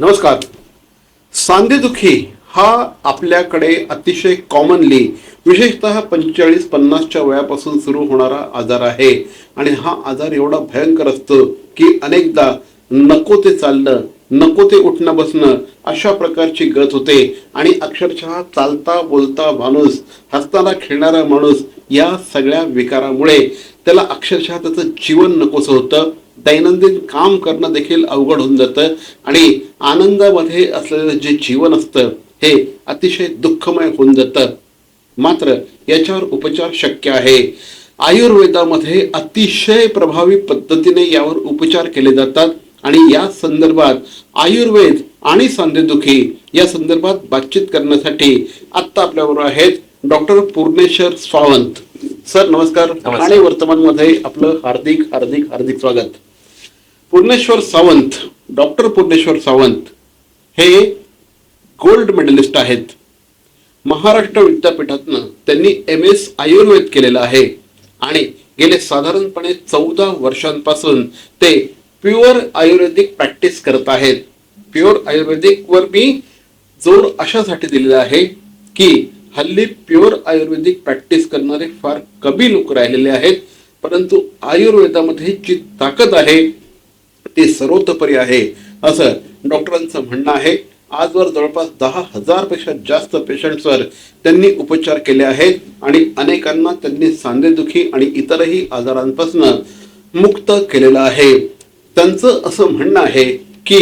नमस्कार. सांधेदुखी हा आपल्याकडे अतिशय कॉमनली विशेषतः पंचेचाळीस पन्नासच्या वयापासून सुरू होणारा आजार आहे. आणि हा आजार एवढा भयंकर असतो की अनेकदा नको ते चालणं नको ते उठणं बसणं अशा प्रकारची गत होते. आणि अक्षरशः चालता बोलता माणूस हसताना खेळणारा माणूस या सगळ्या विकारामुळे त्याला अक्षरशः त्याचं जीवन नकोसं होतं. दैनंदिन काम करणं देखील अवघड होऊन जातं. आणि आनंदामध्ये असलेलं जे जीवन असतं हे अतिशय दुःखमय होऊन जातं. मात्र याच्यावर उपचार शक्य आहे. आयुर्वेदामध्ये अतिशय प्रभावी पद्धतीने यावर उपचार केले जातात. आणि या संदर्भात आयुर्वेद आणि सांधेदुखी या संदर्भात बातचीत करण्यासाठी आत्ता आपल्याबरोबर आहेत डॉक्टर पूर्णेश्वर सावंत सर नमस्कार. ठाणे वर्तमानमध्ये आपलं हार्दिक हार्दिक हार्दिक स्वागत. पूर्णेश्वर सावंत डॉक्टर पूर्णेश्वर सावंत हे गोल्ड मेडलिस्ट आहेत. महाराष्ट्र विद्यापीठातनं त्यांनी एम एस आयुर्वेद केलेलं आहे आणि गेले साधारणपणे चौदा वर्षांपासून ते प्युअर आयुर्वेदिक प्रॅक्टिस करत आहेत. प्युअर आयुर्वेदिक वर मी जोर अशासाठी दिलेला आहे की हल्ली प्युअर आयुर्वेदिक प्रॅक्टिस करणारे फार कमी लोक राहिलेले आहेत परंतु आयुर्वेदामध्ये जी ताकद आहे ते सर्वोतपरी आहे. असं डॉक्टरांचं म्हणणं आहे. आजवर जवळपास दहा हजारपेक्षा जास्त पेशंट्सवर त्यांनी उपचार केले आहेत आणि अनेकांना त्यांनी सांधेदुखी आणि इतरही आजारांपासून मुक्त केलेलं आहे. त्यांचं असं म्हणणं आहे की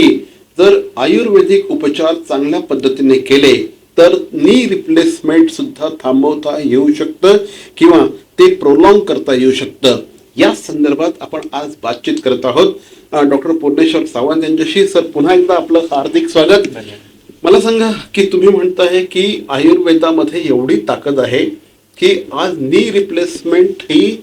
जर आयुर्वेदिक उपचार चांगल्या पद्धतीने केले तर नी रिप्लेसमेंट सुद्धा थांबवता येऊ शकतं किंवा ते प्रोलॉंग करता येऊ शकतं. या संदर्भात आपण आज बातचीत करत आहोत. डॉक्टर पूर्णेश्वर सावंत यांच्याशी. सर पुन्हा एकदा आपलं हार्दिक स्वागत. मला सांगा की तुम्ही म्हणताय की आयुर्वेदामध्ये एवढी ताकद आहे की आज नी रिप्लेसमेंट ही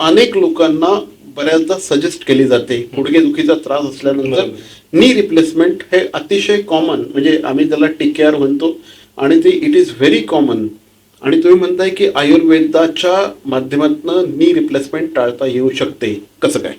अनेक लोकांना बऱ्याचदा सजेस्ट केली जाते. गुडघेदुखीचा त्रास असल्यानंतर नी रिप्लेसमेंट हे अतिशय कॉमन म्हणजे आम्ही त्याला टिकेआर म्हणतो आणि ते इट इज व्हेरी कॉमन आणि तुम्ही म्हणताय की आयुर्वेदाच्या माध्यमातून नी रिप्लेसमेंट टाळता येऊ शकते. कसं काय?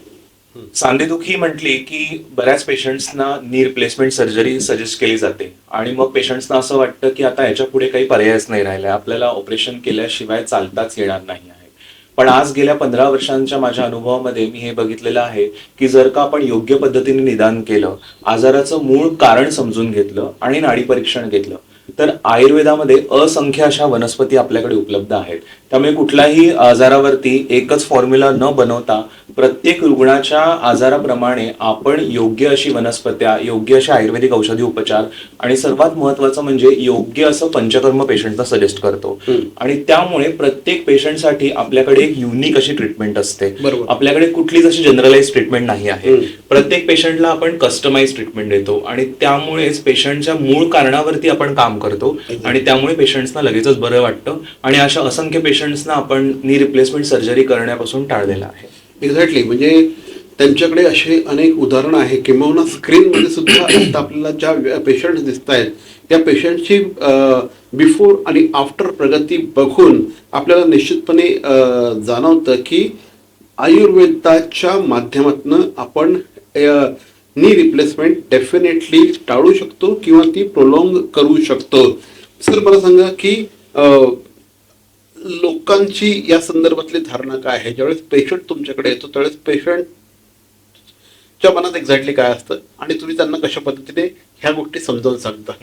सांधेदुखी म्हटली की बऱ्याच पेशंट्सना नी रिप्लेसमेंट सर्जरी सजेस्ट केली जाते. आणि मग पेशंट्सना असं वाटतं की आता याच्यापुढे काही पर्यायच नाही राहिला आपल्याला ऑपरेशन केल्याशिवाय चालताच येणार नाही आहे. पण आज गेल्या पंधरा वर्षांच्या माझ्या अनुभवामध्ये मी हे बघितलेलं आहे की जर का आपण योग्य पद्धतीने निदान केलं आजाराचं मूळ कारण समजून घेतलं आणि नाडी परीक्षण घेतलं तर आयुर्वेदामध्ये असंख्य अशा वनस्पती आपल्याकडे उपलब्ध आहेत. त्यामुळे कुठल्याही आजारावरती एकच फॉर्म्युला न बनवता प्रत्येक रुग्णाच्या आजाराप्रमाणे आपण योग्य अशी वनस्पत्या योग्य अशा आयुर्वेदिक औषधी उपचार आणि सर्वात महत्वाचं म्हणजे योग्य असं पंचकर्म पेशंटला सजेस्ट करतो. आणि त्यामुळे प्रत्येक पेशंटसाठी आपल्याकडे एक युनिक अशी ट्रीटमेंट असते. आपल्याकडे कुठलीच अशी जनरलाइज ट्रीटमेंट नाही आहे. प्रत्येक पेशंटला आपण कस्टमाइज ट्रीटमेंट देतो आणि त्यामुळेच पेशंटच्या मूळ कारणावरती आपण काम करतो आणि त्यामुळे पेशंट्सना लगेचच बरं वाटतं आणि अशा असंख्य पेशंट्सना आपण नी रिप्लेसमेंट सर्जरी करण्यापासून टाळलेलं आहे. एक्झॅक्टली म्हणजे त्यांच्याकडे असे अनेक उदाहरणं आहे किंबहुना स्क्रीनमध्ये सुद्धा आता आपल्याला ज्या पेशंट दिसत आहेत त्या पेशंटची बिफोर आणि आफ्टर प्रगती बघून आपल्याला निश्चितपणे जाणवतं की आयुर्वेदाच्या माध्यमातून आपण नी रिप्लेसमेंट डेफिनेटली टाळू शकतो किंवा ती प्रोलॉंग करू शकतो. सर मला सांगा की लोकांची या संदर्भातली धारणा काय आहे? ज्यावेळेस पेशंट तुमच्याकडे येतो त्यावेळेस पेशंट च्या मनात एक्झॅक्टली काय असतं? आणि तुम्ही त्यांना कशा पद्धतीने ह्या गोष्टी समजावून सांगता?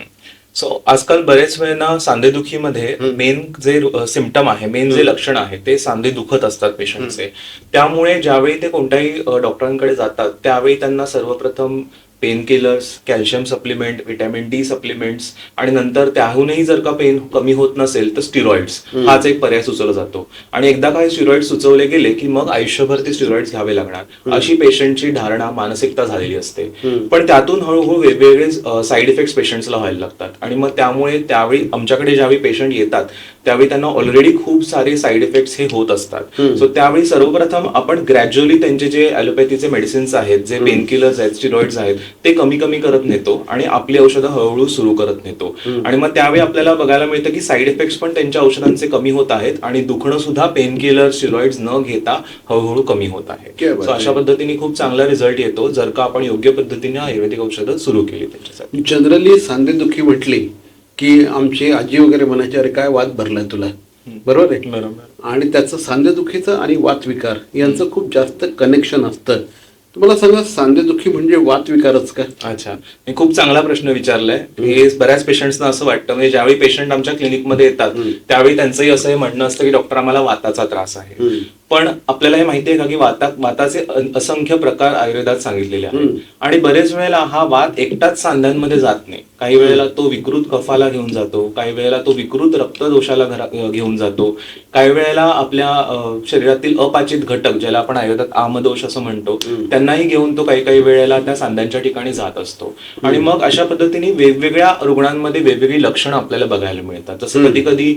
सो आजकाल बरेच वेळेला सांधेदुखीमध्ये मेन जे सिमटम आहे मेन जे लक्षण आहे ते सांधे दुखत असतात पेशंटचे त्यामुळे ज्यावेळी ते कोणत्याही डॉक्टरांकडे जातात त्यावेळी त्यांना सर्वप्रथम pain killers calcium supplement vitamin D supplements आणि नंतर त्याहूनही जर का पेन कमी होत नसेल तर स्टिरॉइड्स हाच एक पर्याय सुचवला जातो. आणि एकदा काही स्टिरॉइड सुचवले गेले की मग आयुष्यभर ते स्टिरॉइड्स घ्यावे लागणार. अशी पेशंटची धारणा मानसिकता झालेली असते. पण त्यातून हळूहळू वेगवेगळे साईड इफेक्ट्स पेशंट्सला व्हायला लागतात. आणि मग त्यामुळे त्यावेळी आमच्याकडे ज्यावेळी पेशंट येतात त्यावेळी त्यांना ऑलरेडी खूप सारे साईड इफेक्ट्स हे होत असतात. सो त्यावेळी सर्वप्रथम आपण ग्रॅज्युअली त्यांचे जे ॲलोपॅथीचे मेडिसिन्स आहेत जे पेन किलर्स आहेत स्टिरॉइड्स आहेत ते कमी कमी करत नेतो आणि आपली औषधं हळूहळू सुरू करत नेतो. आणि मग त्यावेळी आपल्याला बघायला मिळतं की साईड इफेक्ट्स पण त्यांच्या औषधांचे कमी होत आहेत आणि दुखणं सुद्धा पेन किलर स्टिरॉइड्स न घेता हळूहळू कमी होत आहे. सो अशा. पद्धतीने खूप चांगला रिझल्ट येतो जर का आपण योग्य पद्धतीने आयुर्वेदिक औषधं सुरू केली त्याच्यासाठी. जनरली सांधेदुखी म्हटली की आमची आजी वगैरे म्हणायची अरे काय वाद भरलाय तुला? बरोबर आहे? आणि त्याचं सांधेदुखीचं आणि वातविकार यांचं खूप जास्त कनेक्शन असतं. तुम्हाला सांगा सांधेदुखी म्हणजे वातविकारच का? अच्छा. मी खूप चांगला प्रश्न विचारलाय. हे बऱ्याच पेशंट्सना असं वाटतं म्हणजे ज्यावेळी पेशंट आमच्या क्लिनिकमध्ये येतात त्यावेळी त्यांचंही असं हे म्हणणं असतं की डॉक्टर आम्हाला वाताचा त्रास आहे. पण आपल्याला हे माहिती आहे का की वाता वाताचे असंख्य प्रकार आयुर्वेदात सांगितलेले आहेत. आणि बरेच वेळेला हा वात एकटाच सांध्यांमध्ये जात नाही. काही वेळेला तो विकृत कफाला घेऊन जातो काही वेळेला तो विकृत रक्तदोषाला घेऊन जातो. काही वेळेला आपल्या शरीरातील अपाचित घटक ज्याला आपण आयुर्वेदात आमदोष असं म्हणतो त्यांनाही घेऊन तो काही काही वेळेला त्या सांध्यांच्या ठिकाणी जात असतो. आणि मग अशा पद्धतीने वेगवेगळ्या रुग्णांमध्ये वेगवेगळी लक्षणं आपल्याला बघायला मिळतात. जसं कधी कधी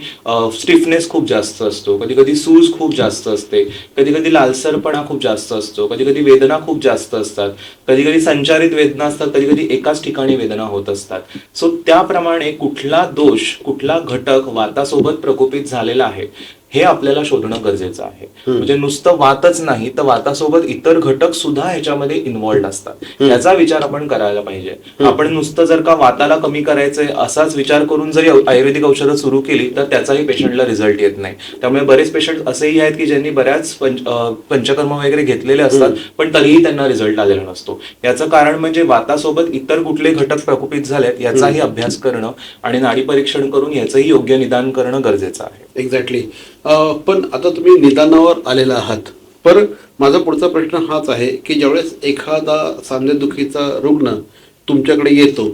स्टिफनेस खूप जास्त असतो कधी कधी सूज खूप जास्त असते कधी कधी लालसरपणा खूप जास्त असतो. कधी कधी वेदना खूप जास्त असतात. कधी कधी संचारित वेदना असतात. कधी कधी एकाच ठिकाणी वेदना होत असतात. सो त्याप्रमाणे कुठला दोष कुठला घटक वातासोबत प्रकोपित झालेला आहे हे आपल्याला शोधणं गरजेचं आहे. म्हणजे नुसतं वातच नाही तर वातासोबत इतर घटक सुद्धा ह्याच्यामध्ये इन्व्हॉल्ड असतात. याचा विचार आपण करायला पाहिजे. आपण नुसतं जर का वाताला कमी करायचंय असाच विचार करून जरी आयुर्वेदिक औषधं सुरू केली तर त्याचाही पेशंटला रिझल्ट येत नाही. त्यामुळे बरेच पेशंट असेही आहेत की ज्यांनी बऱ्याच पंचकर्म वगैरे घेतलेले असतात पण तरीही त्यांना रिझल्ट आलेला नसतो. याचं कारण म्हणजे वातासोबत इतर कुठले घटक प्रकोपित झालेत याचाही अभ्यास करणं आणि नाडी परीक्षण करून याचंही योग्य निदान करणं गरजेचं आहे. एक्झॅक्टली पण आता तुम्ही निदानावर आलेला आहात. पर माझा पुढचा प्रश्न हाच आहे की ज्यावेळेस एखादा सांधेदुखीचा रुग्ण तुमच्याकडे येतो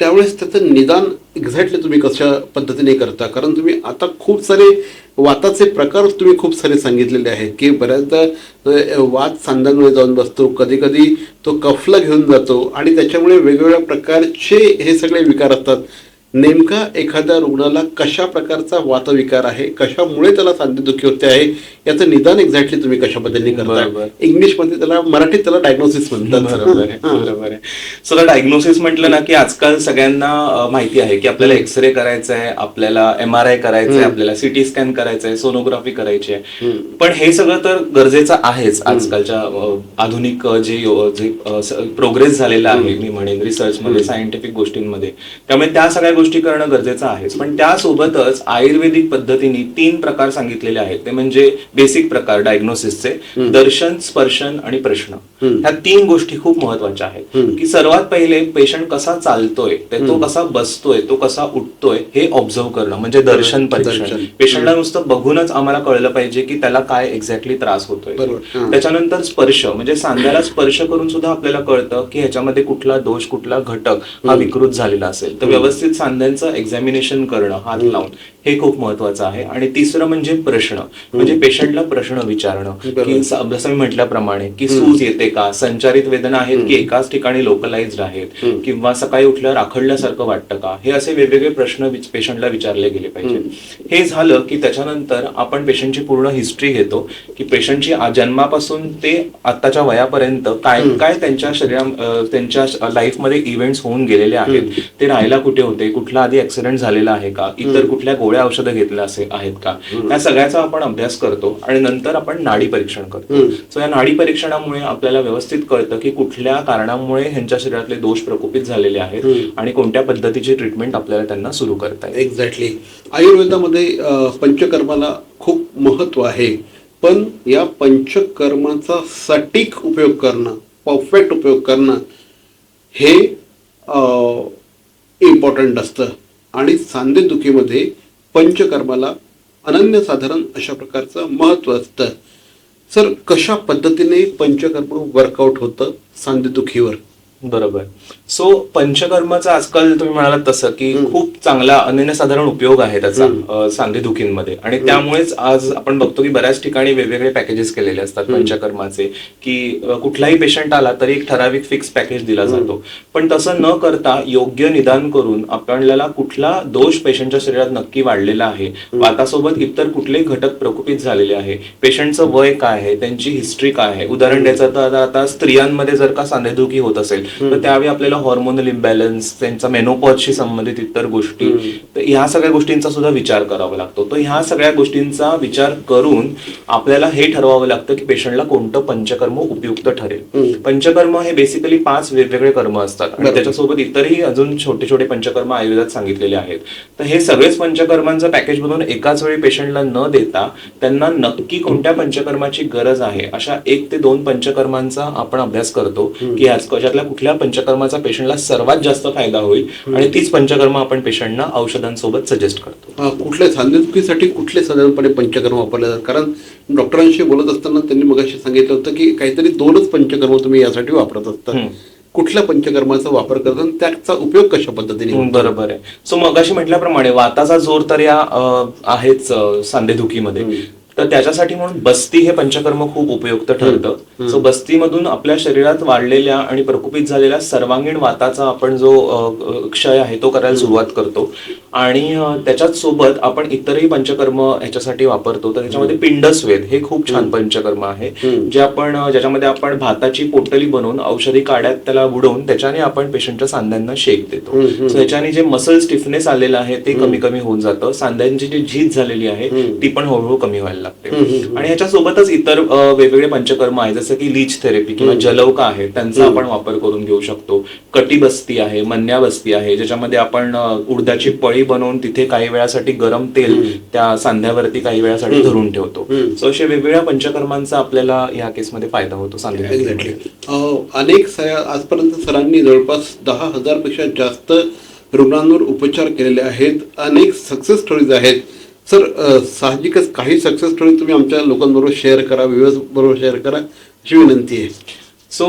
त्यावेळेस त्याचं निदान एक्झॅक्टली तुम्ही कशा पद्धतीने करता? कारण तुम्ही आता खूप सारे वाताचे प्रकार तुम्ही खूप सारे सांगितलेले आहेत की बऱ्याचदा वात सांध्यामुळे जाऊन बसतो कधी कधी तो कफला घेऊन जातो आणि त्याच्यामुळे वेगवेगळ्या प्रकारचे हे सगळे विकार असतात. नेमका एखाद्या रुग्णाला कशा प्रकारचा वातविकार आहे? कशामुळे त्याला सांधेदुखी होते आहे? याचं निदान एक्झॅक्टली तुम्ही कशा पद्धतीने. करता? इंग्लिशमध्ये त्याला मराठीत त्याला डायग्नोसिस बरोबर आहे म्हणतात. बरोबर आहे. डायग्नोसिस म्हटलं ना की आजकाल सगळ्यांना माहिती आहे की आपल्याला एक्सरे करायचा आहे आपल्याला एम आर आय करायचं आहे आपल्याला सिटी स्कॅन करायचं आहे सोनोग्राफी करायची आहे पण हे सगळं तर गरजेचं आहेच आजकालच्या आधुनिक जे प्रोग्रेस झालेला आहे मी म्हणेन रिसर्च मध्ये सायंटिफिक गोष्टींमध्ये. त्यामुळे त्या सगळ्या गोष्टी करणं गरजेचं आहेच पण त्यासोबतच आयुर्वेदिक पद्धतीने तीन प्रकार सांगितलेले आहेत. ते म्हणजे बेसिक प्रकार डायग्नोसिसचे दर्शन स्पर्शन आणि प्रश्न. ह्या तीन गोष्टी खूप महत्त्वाच्या आहेत. की सर्वात पहिले पेशंट कसा चालतोय ते कसा बसतोय तो कसा उठतोय हे ऑब्झर्व करणं म्हणजे दर्शन परीक्षण. पेशंटला नुसतं बघूनच आम्हाला कळलं पाहिजे की त्याला काय एक्झॅक्टली त्रास होतोय. त्याच्यानंतर स्पर्श म्हणजे सांध्याला स्पर्श करून सुद्धा आपल्याला कळतं की ह्याच्यामध्ये कुठला दोष कुठला घटक हा विकृत झालेला असेल. तर व्यवस्थित सांध्यांचं एक्झामिनेशन करणं हात लावून. हे खूप महत्वाचं आहे. आणि तिसरं म्हणजे प्रश्न. म्हणजे पेशंटला प्रश्न विचारणं. की जसं मी म्हटल्याप्रमाणे की सूज येते का? संचारित वेदना आहेत की एकाच ठिकाणी लोकलाइज्ड आहेत? किंवा सकाळी उठल्यावर आखडल्यासारखं वाटतं का? हे असे वेगवेगळे प्रश्न पेशंटला विचारले गेले पाहिजे. हे झालं की त्याच्यानंतर आपण पेशंटची पूर्ण हिस्ट्री घेतो की पेशंटची जन्मापासून ते आत्ताच्या वयापर्यंत काय काय त्यांच्या शरीरा त्यांच्या लाईफमध्ये इव्हेंट्स होऊन गेलेले आहेत? ते राहायला कुठे होते? कुठला आधी ऍक्सिडेंट झालेला आहे का? इतर कुठल्या गोळ्या औषधं घेतल्या असे आहेत का? या सगळ्याचा आपण अभ्यास करतो आणि नंतर आपण नाडी परीक्षण करतो. सो या नाडी परीक्षणामुळे आपल्याला व्यवस्थित कळतं की कुठल्या कारणामुळे ह्यांच्या शरीरातले दोष प्रकोपित झालेले आहेत आणि कोणत्या पद्धतीची ट्रीटमेंट आपल्याला त्यांना सुरू करता येईल. एक्झॅक्टली आयुर्वेदामध्ये पंचकर्माला खूप महत्त्व आहे. पण या पंचकर्माचा सटीक उपयोग करणं परफेक्ट उपयोग करणं हे इम्पॉर्टंट असतं. आणि सांधेदुखीमध्ये पंचकर्माला अनन्यसाधारण अशा प्रकारचं महत्त्व असतं. सर कशा पद्धतीने पंचकर्म वर्कआउट होतं? सांधेदुखीवर बरोबर. सो पंचकर्माचा आजकाल तुम्ही म्हणालात तसं की खूप चांगला अनन्यसाधारण उपयोग आहे त्याचा सांधेदुखींमध्ये. आणि त्यामुळेच आज आपण बघतो की बऱ्याच ठिकाणी वेगवेगळे पॅकेजेस केलेले असतात पंचकर्माचे की कुठलाही पेशंट आला तरी एक ठराविक फिक्स पॅकेज दिला जातो. पण तसं न करता योग्य निदान करून आपल्याला कुठला दोष पेशंटच्या शरीरात नक्की वाढलेला आहे वातासोबत इतर कुठले घटक प्रकोपित झालेले आहे पेशंटचं वय काय आहे त्यांची हिस्ट्री काय आहे. उदाहरण द्यायचं तर आता- आता स्त्रियांमध्ये जर का सांधेदुखी होत असेल तर त्यावेळी आपल्याला हॉर्मोनल इम्बॅलन्स त्यांचा मेनोपॉजशी संबंधित इतर गोष्टी. तर ह्या सगळ्या गोष्टींचा सुद्धा विचार करावा लागतो. तर ह्या सगळ्या गोष्टींचा विचार करून आपल्याला हे ठरवावं लागतं की पेशंटला कोणतं पंचकर्म उपयुक्त ठरेल. पंचकर्म हे बेसिकली पाच वेगवेगळे कर्म असतात. आणि. त्याच्यासोबत इतरही अजून छोटे छोटे पंचकर्म आयुर्वेदात सांगितलेले आहेत. तर हे सगळेच पंचकर्मांचं पॅकेज बनवून एकाच वेळी पेशंटला न देता त्यांना नक्की कोणत्या पंचकर्माची गरज आहे अशा एक ते दोन पंचकर्मांचा आपण अभ्यास करतो की याच- याच्यातल्या कुठल्या पंचकर्माचा पेशंटला सर्वात जास्त फायदा होईल आणि तीच पंचकर्म आपण पेशंटना औषधांसोबत सजेस्ट करतो. कुठल्या सांधेदुखीसाठी कुठले साधारणपणे पंचकर्म वापरले जातात? कारण डॉक्टरांशी बोलत असताना त्यांनी मगाशी सांगितलं होतं की काहीतरी दोनच पंचकर्म तुम्ही यासाठी वापरत असतात. कुठल्या पंचकर्माचा वापर करतात त्याचा उपयोग कशा पद्धतीने? बरोबर आहे. सो मगाशी म्हटल्याप्रमाणे वाताचा जोर तर या आहेच सांधेदुखीमध्ये. तर त्याच्यासाठी म्हणून बस्ती हे पंचकर्म खूप उपयुक्त ठरतं. सो बस्तीमधून आपल्या शरीरात वाढलेल्या आणि प्रकुपित झालेल्या सर्वांगीण वाताचा आपण जो क्षय आहे तो करायला सुरुवात करतो. आणि त्याच्याच सोबत आपण इतरही पंचकर्म ह्याच्यासाठी वापरतो. तर त्याच्यामध्ये पिंडस्वेद हे खूप छान पंचकर्म आहे. जे आपण ज्याच्यामध्ये आपण भाताची पोटली बनवून औषधी काड्यात त्याला बुडवून त्याच्याने आपण पेशंटच्या सांध्यांना शेक देतो. सो ह्याच्याने जे मसल स्टिफनेस आलेलं आहे ते कमी कमी होऊन जातं. सांध्यांची जी झीज झालेली आहे ती पण हळूहळू कमी व्हायला लागते. आणि ह्याच्यासोबतच इतर वेगवेगळे पंचकर्म आहे जसं की लीच थेरपी किंवा जलौका आहे त्यांचा आपण वापर करून घेऊ शकतो. कटिबस्ती आहे मन्याबस्ती आहे ज्याच्यामध्ये आपण उडदाची पळी बनवून तिथे काही वेळासाठी गरम तेल त्या सांध्यावरती काही वेळासाठी धरून ठेवतो. सो अशा वेगवेगळ्या पंचकर्मांचा आपल्याला या केसमध्ये फायदा होतो सांध्या अनेक आजपर्यंत सरांनी जवळपास दहा हजारपेक्षा जास्त रुग्णांवर उपचार केलेले आहेत. अनेक सक्सेस स्टोरीज आहेत. सर साहजिकच काही सक्सेस स्टोरी तुम्ही आमच्या लोकांबरोबर शेअर करा व्ह्युअर्स बरोबर शेअर करा अशी विनंती आहे. सो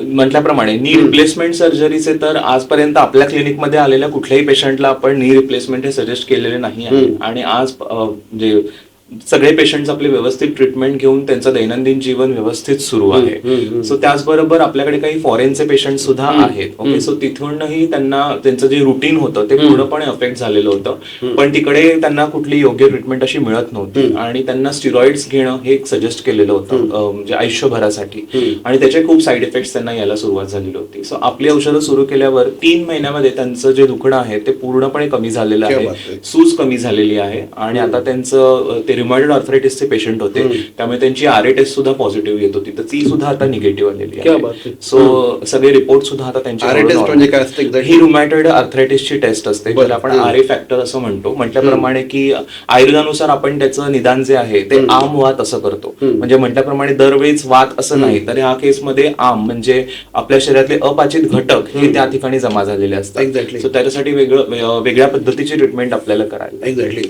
म्हटल्याप्रमाणे नी रिप्लेसमेंट सर्जरीचे तर आजपर्यंत आपल्या क्लिनिकमध्ये आलेल्या कुठल्याही पेशंटला आपण नी रिप्लेसमेंट हे सजेस्ट केलेले नाही आहे. आणि आज म्हणजे सगळे पेशंट आपले व्यवस्थित ट्रीटमेंट घेऊन त्यांचं दैनंदिन जीवन व्यवस्थित सुरू आहे. सो त्याचबरोबर आपल्याकडे काही फॉरेनचे पेशंट सुद्धा आहेत. ओके सो तिथूनही त्यांना त्यांचं जे रुटीन होतं ते पूर्णपणे अफेक्ट झालेलं होतं. पण तिकडे त्यांना कुठली योग्य ट्रीटमेंट अशी मिळत नव्हती. आणि त्यांना स्टिरॉइड्स घेणं हे सजेस्ट केलेलं होतं म्हणजे आयुष्यभरासाठी. आणि त्याचे खूप साईड इफेक्ट्स त्यांना यायला सुरुवात झालेली होती. सो आपली औषधं सुरू केल्यावर तीन महिन्यामध्ये त्यांचं जे दुखणं आहे ते पूर्णपणे कमी झालेलं आहे. सूज कमी झालेली आहे. आणि आता त्यांचं ते रिमॉइडेड आर्थरायटिसचे पेशंट होते. त्यामुळे त्यांची आर ए टेस्ट सुद्धा पॉझिटिव्ह येत होती. तर ती सुद्धा आता निगेटिव्ह आलेली क्या बात आहे. सो सगळे रिपोर्ट सुद्धा आता त्यांचे म्हणजे काय असतं exactly? ही रुमॅटॉइड आर्थरायटिसची टेस्ट असते. ज्याला आपण. आर ए फॅक्टर असं म्हणतो. म्हटल्याप्रमाणे की आयुर्वेदानुसार आपण त्याचं निदान जे आहे ते आम वात असं करतो. म्हणजे म्हटल्याप्रमाणे दरवेळेस वात असं नाही तर ह्या केसमध्ये आम म्हणजे आपल्या शरीरातले अपाचित घटक हे त्या ठिकाणी जमा झालेले असतात. सो त्याच्यासाठी वेगळं वेगळ्या पद्धतीची ट्रीटमेंट आपल्याला करायला. एक्झॅक्टली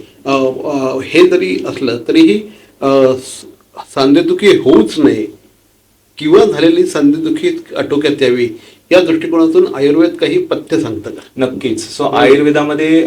हे जरी असलं तरीही सांधेदुखी होऊच नये किंवा झालेली सांधेदुखी आटोक्यात यावी या दृष्टिकोनातून आयुर्वेद काही पथ्य सांगतं का? नक्कीच. सो आयुर्वेदामध्ये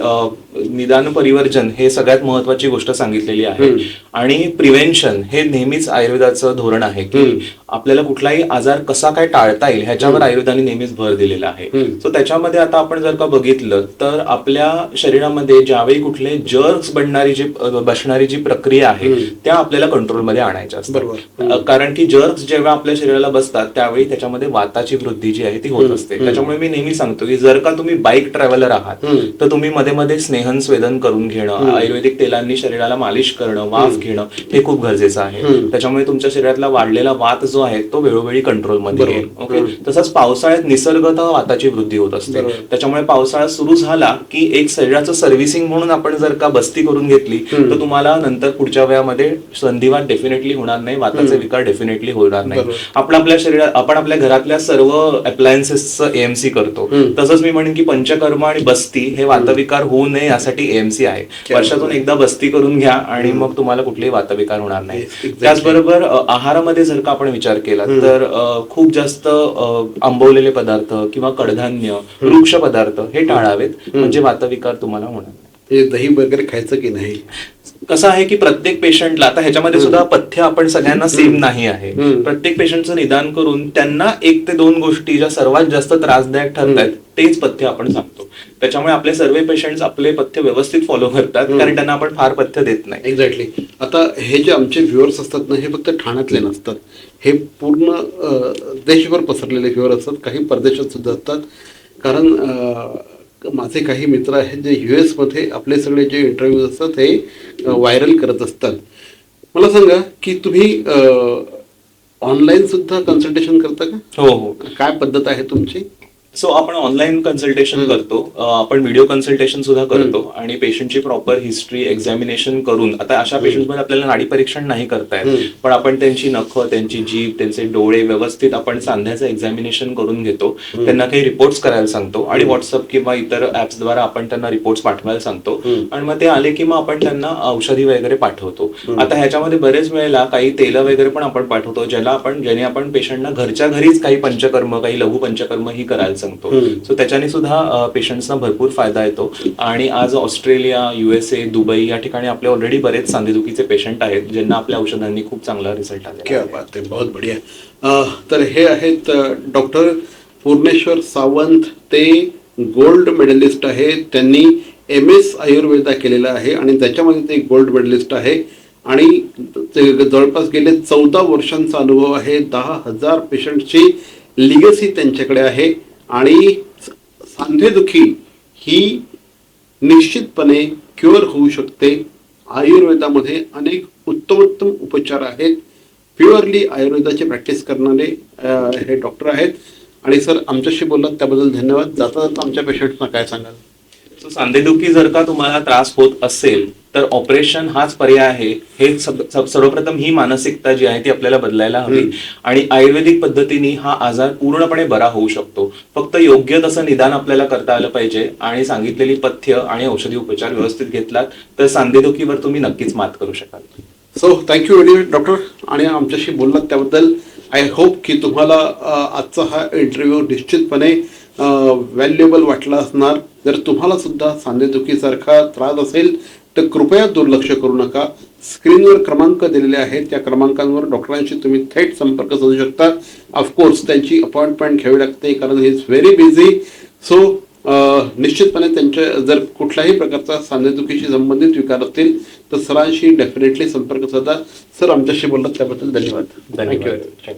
निदान परिवर्जन हे सगळ्यात महत्वाची गोष्ट सांगितलेली आहे. आणि प्रिव्हेन्शन हे नेहमीच आयुर्वेदाचं धोरण आहे की आपल्याला कुठलाही आजार कसा काय टाळता येईल ह्याच्यावर आयुर्वेदाने नेहमीच भर दिलेला आहे. सो त्याच्यामध्ये आता आपण जर का बघितलं तर आपल्या शरीरामध्ये ज्यावेळी कुठले जर्क्स बनणारी जी बसणारी जी प्रक्रिया आहे त्या आपल्याला कंट्रोलमध्ये आणायच्या असतात. कारण की जर्क्स जेव्हा आपल्या शरीराला बसतात त्यावेळी त्याच्यामध्ये वाताची वृद्धी जी आहे ती होत असते. त्याच्यामुळे मी नेहमी सांगतो की जर का तुम्ही बाईक ट्रॅव्हलर आहात तर तुम्ही मध्ये मध्ये स्नेहन स्वेदन करून घेणं आयुर्वेदिक तेलांनी शरीराला मालिश करणं वाफ घेणं हे खूप गरजेचं आहे. त्याच्यामुळे तुमच्या शरीरातला वाढलेला वात जो आहे तो वेळोवेळी कंट्रोलमध्ये. येईल ओके तसंच पावसाळ्यात निसर्गतः वाताची वृद्धी होत असते. त्याच्यामुळे पावसाळा सुरू झाला की एक शरीराचं सर्व्हिसिंग म्हणून आपण जर का बस्ती करून घेतली तर तुम्हाला नंतर पुढच्या वयामध्ये संधिवात डेफिनेटली होणार नाही वाताचे विकार डेफिनेटली होणार नाही. आपण आपल्या शरीरात आपण आपल्या घरातल्या सर्व अप्लायन्स इम्बॅलन्सेसचं एएमसी करतो. तसंच मी म्हणेन की पंचकर्म आणि बस्ती हे वातविकार होऊ नये यासाठी एएमसी आहे वर्षातून. एकदा बस्ती करून घ्या आणि मग तुम्हाला कुठलेही वातविकार होणार नाही. त्याचबरोबर आहारामध्ये जर का आपण विचार केला तर खूप जास्त आंबवलेले पदार्थ किंवा कडधान्य वृक्ष पदार्थ हे टाळावेत. म्हणजे वातविकार तुम्हाला होणार. हे दही वगैरे खायचं की नाही? कसं आहे की प्रत्येक पेशंटला आता ह्याच्यामध्ये सुद्धा पथ्य आपण सगळ्यांना सेम नाही आहे. प्रत्येक पेशंटचं निदान करून त्यांना एक ते दोन गोष्टी ज्या सर्वात जास्त त्रासदायक ठरत आहेत तेच पथ्य आपण सांगतो. त्याच्यामुळे आपले सर्व पेशंट आपले पथ्य व्यवस्थित फॉलो करतात कारण त्यांना आपण फार पथ्य देत नाही. एक्झॅक्टली आता हे जे आमचे व्ह्युअर्स असतात ना हे फक्त ठाण्यातले नसतात. हे पूर्ण देशभर पसरलेले व्ह्युअर असतात. काही परदेशात सुद्धा असतात. कारण माझे काही मित्र आहेत जे यू मध्ये आपले सगळे जे इंटरव्ह्यूज असतात हे व्हायरल करत असतात. मला सांगा की तुम्ही ऑनलाईन सुद्धा कन्सल्टेशन करता का? हो हो. काय पद्धत आहे तुमची? सो आपण ऑनलाईन कन्सल्टेशन करतो. आपण व्हिडिओ कन्सल्टेशन सुद्धा करतो आणि पेशंटची प्रॉपर हिस्ट्री एक्झामिनेशन करून आता अशा पेशंटमध्ये आपल्याला नाडी परीक्षण नाही करता. येत. पण आपण त्यांची नख त्यांची जीभ त्यांचे डोळे व्यवस्थित आपण सांध्याचं एक्झामिनेशन करून घेतो. त्यांना काही रिपोर्ट्स करायला सांगतो आणि व्हॉट्सअप किंवा इतर ऍप्स द्वारा आपण त्यांना रिपोर्ट्स पाठवायला सांगतो. आणि मग ते आले की मग आपण त्यांना औषधी वगैरे पाठवतो. आता ह्याच्यामध्ये बरेच वेळेला काही तेल वगैरे पण आपण पाठवतो ज्याला आपण ज्याने आपण पेशंटना घरच्या घरीच काही पंचकर्म काही लघु पंचकर्म ही करायला सांगतो. सो त्याच्याने सुद्धा पेशंट्सना भरपूर फायदा येतो. आणि आज ऑस्ट्रेलिया युएसए दुबई या ठिकाणी आपले ऑलरेडी बरेच सांधेदुखीचे पेशंट आहेत ज्यांना आपल्या औषधांनी खूप चांगला रिझल्ट आला बहुत बढिया. तर हे आहेत डॉक्टर पूर्णेश्वर सावंत. ते गोल्ड मेडलिस्ट आहे त्यांनी एम एस आयुर्वेदा केलेला आहे आणि त्याच्यामध्ये ते गोल्ड मेडलिस्ट आहे. आणि ते जवळपास गेले चौदा वर्षांचा अनुभव आहे. दहा हजार पेशंटची लिगसी त्यांच्याकडे आहे. आणि सांधेदुखी ही निश्चितपणे क्युअर होऊ शकते. आयुर्वेदामध्ये अनेक उत्तमोत्तम उपचार आहेत. प्युअरली आयुर्वेदाची प्रॅक्टिस करणारे हे डॉक्टर आहेत. आणि सर आमच्याशी बोललात त्याबद्दल धन्यवाद. जाता जाता आमच्या पेशंट्सना काय सांगाल? सांधेदुखी जर का तुम्हाला त्रास होत असेल तर ऑपरेशन हाच पर्याय आहे. हे सर्वप्रथम ही मानसिकता जी आहे ती आपल्याला बदलायला हवी. आणि आयुर्वेदिक पद्धतीने हा आजार पूर्णपणे बरा होऊ शकतो. फक्त योग्य तसं निदान आपल्याला करता आलं पाहिजे आणि सांगितलेली पथ्य आणि औषधी उपचार व्यवस्थित घेतलात तर सांधेदुखीवर तुम्ही नक्कीच मात करू शकाल. So thank you very much doctor आणि आमच्याशी बोललात त्याबद्दल आय होप की तुम्हाला आजचा हा इंटरव्ह्यू निश्चितपणे व्हॅल्युएबल वाटला असणार जर तुम्हाला सुद्धा सांधेदुखीसारखा त्रास असेल तर कृपया दुर्लक्ष करू नका. स्क्रीनवर क्रमांक दिलेले आहेत त्या क्रमांकांवर डॉक्टरांशी तुम्ही थेट संपर्क साधू शकता. ऑफकोर्स त्यांची अपॉइंटमेंट घ्यावी लागते कारण he is very busy so निश्चितपणे त्यांच्या जर कुठल्याही प्रकारचा सांधेदुखीशी संबंधित विकार असतील तर सरांशी डेफिनेटली संपर्क साधा. सर आमच्याशी बोललात त्याबद्दल धन्यवाद. थँक्यू धन्यवाद